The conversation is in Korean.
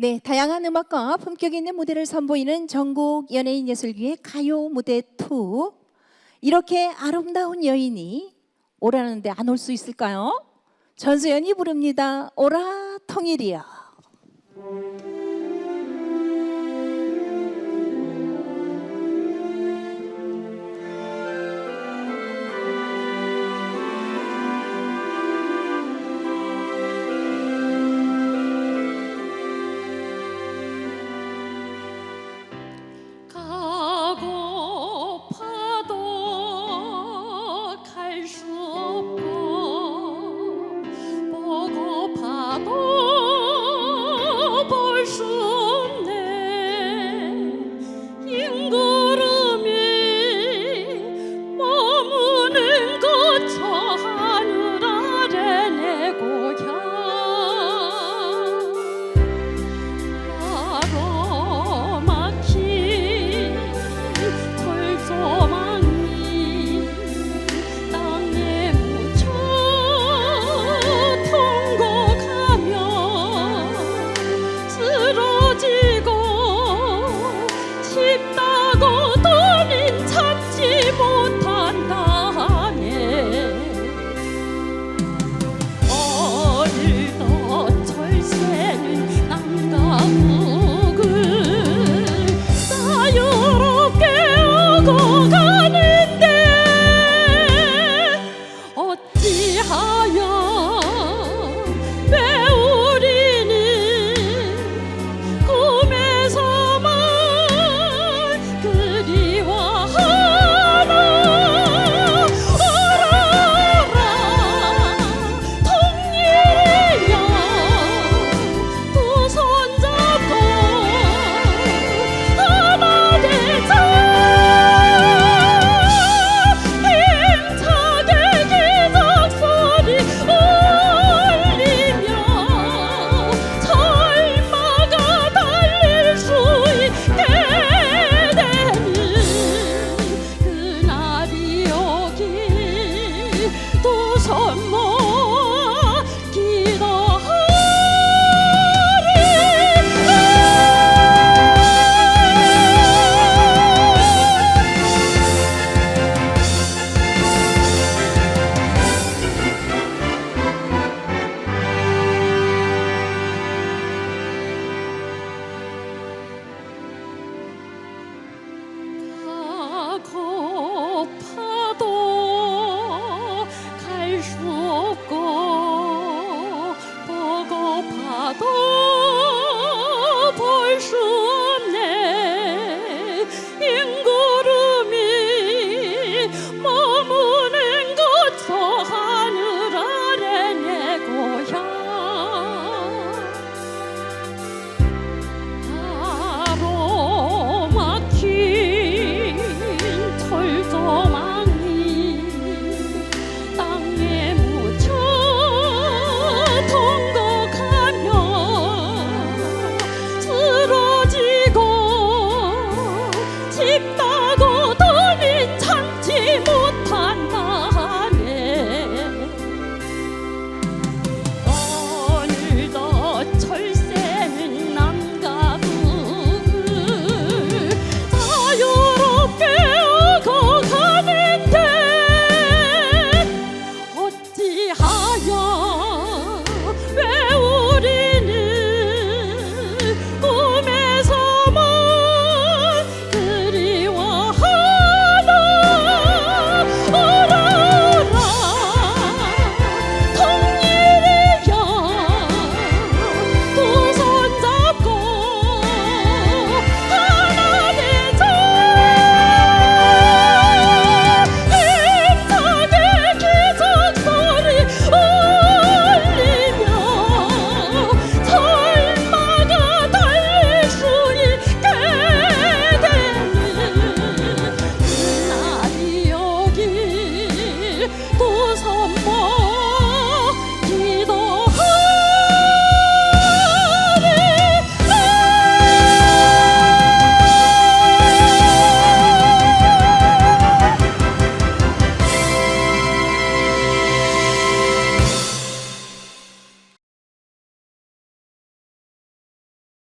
네, 다양한 음악과 품격 있는 무대를 선보이는 전국 연예인 예술기의 가요 무대 2. 이렇게 아름다운 여인이 오라는데 안 올 수 있을까요? 전소연이 부릅니다. 오라 통일이여. ขอ多าต่อใค多哈哟。